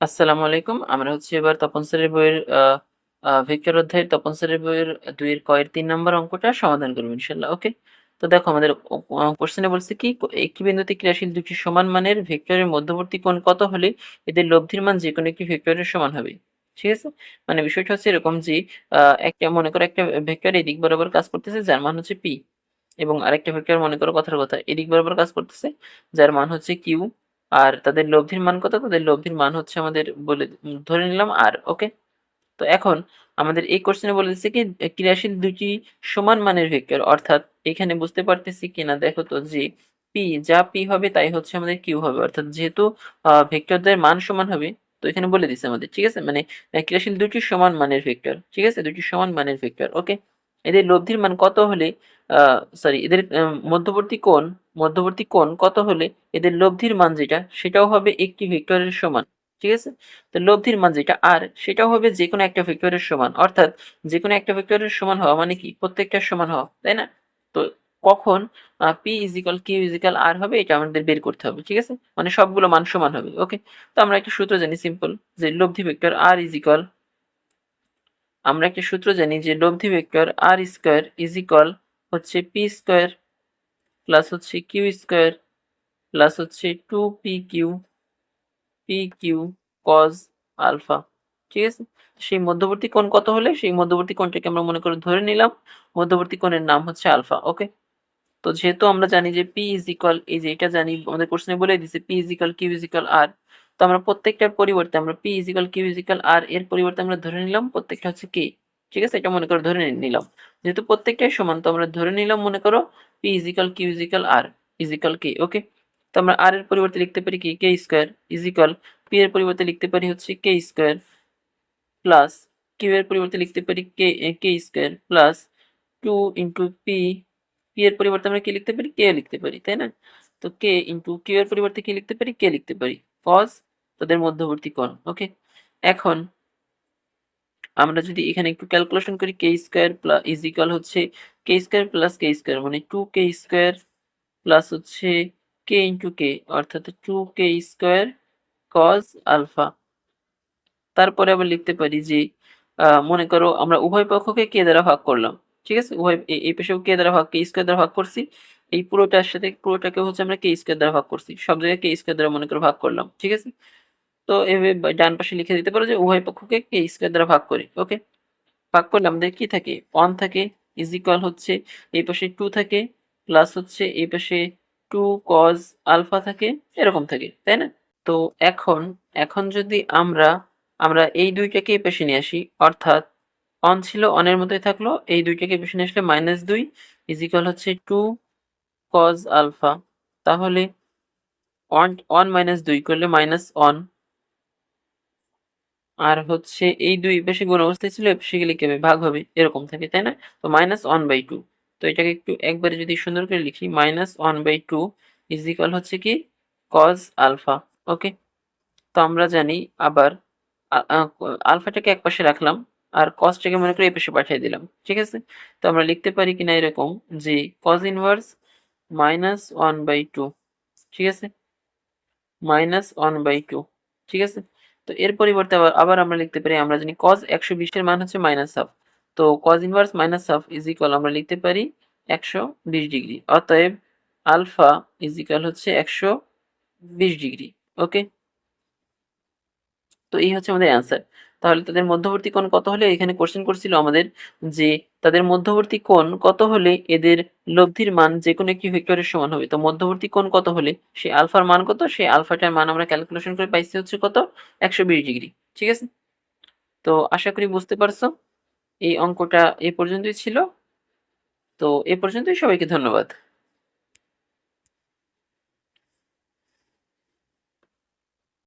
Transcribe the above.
আসসালামু আলাইকুম। আমরা হচ্ছে এবার তপন স্যারের বইয়ের ভেক্টর অধ্যায়ের তপন স্যারের বইয়ের ২ এর ক এর ৩ অঙ্কটা সমাধান করব ইনশাআল্লাহ। ওকে? তো দেখো আমাদের কোয়েশ্চেনে বলছে কি একটি বিন্দুতে ক্রিয়াশীল দুটি সমান মানের ভেক্টরের মধ্যবর্তী কোণ কত হলে এদের লব্ধির মান যেকোনো একটি ভেক্টরের সমান হবে। ঠিক আছে? মানে বিষয়টা হচ্ছে এরকম যে একটা, মনে করো একটা ভেক্টর এদিক বরাবর কাজ করতেছে, যার মান হচ্ছে পি এবং আরেকটা ভেক্টর মনে করো কথার কথা, এদিক বরাবর কাজ করতেছে, যার মান হচ্ছে q আর তাদের লব্ধির মান কত? তাদের লব্ধির মান হচ্ছে আমাদের বলে ধরে নিলাম আর, ওকে? তো এখন আমাদের এই কোশ্চেনে বলে দিচ্ছে কি ক্রিয়াশীল দুটি সমান মানের ভেক্টর, অর্থাৎ এখানে বুঝতে পারতেছি কিনা, দেখো তো যে পি যা পি হবে তাই হচ্ছে আমাদের q হবে, অর্থাৎ যেহেতু ভেক্টরদের মান সমান হবে, তো এখানে বলে দিছে আমাদের, ঠিক আছে? মানে ক্রিয়াশীল দুটি সমান মানের ভেক্টর, ঠিক আছে? দুটি সমান মানের ভেক্টর, ওকে? এদের লব্ধির মান কত হলে সরি এদের মধ্যবর্তী কোণ মধ্যবর্তী কোণ কত হলে এদের লব্ধির মান যেটা সেটাও হবে একটি ভেক্টরের সমান। ঠিক আছে? তো লব্ধির মান যেটা আর সেটাও হবে যেকোনো একটা ভেক্টরের সমান। অর্থাৎ যেকোনো একটা ভেক্টরের সমান হওয়া মানে কি প্রত্যেকটার সমান হওয়া, তাই না? তো কখন আ p q আর হবে এটা আমাদের বের করতে হবে। ঠিক আছে? মানে সবগুলো মান সমান হবে। ওকে? তো আমরা একটা সূত্র জানি সিম্পল যে লব্ধি ভেক্টর r আমরা একটা সূত্র জানি যে লব্ধি vector r square is equal হচ্ছে p স্কয়ার প্লাস হচ্ছে q স্কয়ার প্লাস হচ্ছে 2pq pq cos আলফা ঠিক আছে? সেই মধ্যবর্তী কোণ কত হলে? সেই মধ্যবর্তী কোণটাকে আমরা মনে করে ধরে নিলাম। মধ্যবর্তী কোণের নাম হচ্ছে আলফা ওকে তো যেহেতু আমরা জানি যে পি ইজ ইকুয়াল এই যে এটা জানি, আমাদের কোশ্চেনে বলে দিছে P is equal q is equal r তো আমরা প্রত্যেকটার পরিবর্তে আমরা P is equal q is equal r এর পরিবর্তে আমরা ধরে নিলাম, প্রত্যেকটা হচ্ছে k, ঠিক আছে? এটা মনে করো ধরে নিলাম। যেহেতু প্রত্যেকটাই সমান, তো আমরা ধরে নিলাম, মনে করো P is equal equal q is equal r is equal k okay তো আমরা আর এর পরিবর্তে লিখতে পারি কি? কে স্কয়ার ইজিক্যাল পি এর পরিবর্তে লিখতে পারি হচ্ছে কে স্কয়ার প্লাস কিউ এর পরিবর্তে লিখতে পারি K K square plus two into P P এর পরিবর্তে আমরা কি লিখতে পারি? কে লিখতে পারি, তাই না? তো কে ইন্টু q এর পরিবর্তে কি লিখতে পারি? কে লিখতে পারি। Cos তাদের মধ্যবর্তী কোণ ওকে এখন আমরা যদি এখানে একটু ক্যালকুলেশন করি K square plus is equal হচ্ছে K square plus K square মানে টু কে স্কোয়ার প্লাস হচ্ছে কে ইন্টু কে অর্থাৎ two K square cos alpha তারপরে আবার লিখতে পারি যে মনে করো আমরা উভয় পক্ষকে কে দ্বারা ভাগ করলাম, ঠিক আছে? উভয় এই পেশেও কে দ্বারা ভাগ কে স্কোয়ার দ্বারা ভাগ করছি, এই পুরোটার সাথে পুরোটাকে হচ্ছে আমরা কে স্কোয়ার দ্বারা ভাগ করছি, সব জায়গায় কে স্কোয়ার দ্বারা মনে করো ভাগ করলাম, ঠিক আছে? তো এভাবে ডান পাশে লিখে দিতে পারো যে উভয় পক্ষকে কে স্কোয়ার দ্বারা ভাগ করি, ওকে? ভাগ করলে আমাদের কি থাকে? ওয়ান থাকে, ইজ ইকুয়াল হচ্ছে এই পাশে টু থাকে, প্লাস হচ্ছে এই পাশে টু কজ আলফা থাকে, এরকম থাকে, তাই না? তো এখন এখন যদি আমরা আমরা এই দুইটাকে এই পাশে নিয়ে আসি, অর্থাৎ অন ছিল অনের মতোই থাকল, এই দুইটাকে পেশে নিয়ে আসলে মাইনাস দুই, ইজ ইকুয়াল হচ্ছে টু কজ আলফা, তাহলে ওয়ান ওয়ান মাইনাস দুই করলে মাইনাস ওয়ান আর হচ্ছে এই দুই পাশে গুণ অবস্থায় ছিল পাশে গেলে ভাগ হবে। এরকম থাকে, তাই না? তো মাইনাস ওয়ান বাই টু তো এটাকে একটু একবারে যদি সুন্দর করে লিখি minus one by two is equal হচ্ছে কি? কজ আলফা ওকে তো আমরা জানি আবার আলফাটাকে এক পাশে রাখলাম, আর কজটাকে মনে করে এই পাশে পাঠিয়ে দিলাম। ঠিক আছে? তো আমরা লিখতে পারি কিনা এরকম যে cos inverse minus one by two ঠিক আছে? মাইনাস ওয়ান বাই টু ঠিক আছে? তো এর পরিবর্তে আবার আমরা লিখতে পারি, আমরা জানি কজ একশো বিশের মান হচ্ছে মাইনাস হাফ তো cos inverse minus half is equal আমরা লিখতে পারি একশো বিশ ডিগ্রি। অতএব আলফা ইজ হচ্ছে একশো বিশ ডিগ্রি ওকে তো এই হচ্ছে আমাদের অ্যান্সার তাহলে তাদের মধ্যবর্তী কোণ কত হলে? এখানে কোশ্চেন করছিল আমাদের যে তাদের মধ্যবর্তী কোণ কত হলে এদের লব্ধির মান যে কোনো একটি ভেক্টরের সমান হবে? তো মধ্যবর্তী কোণ কত হলে? সেই আলফার মান কত? সেই আলফাটার মান আমরা ক্যালকুলেশন করে পাইছি হচ্ছে কত? একশো বিশ ডিগ্রি। ঠিক আছে? তো আশা করি বুঝতে পারছ। এই অঙ্কটা এ পর্যন্তই ছিল। তো এ পর্যন্তই সবাইকে ধন্যবাদ।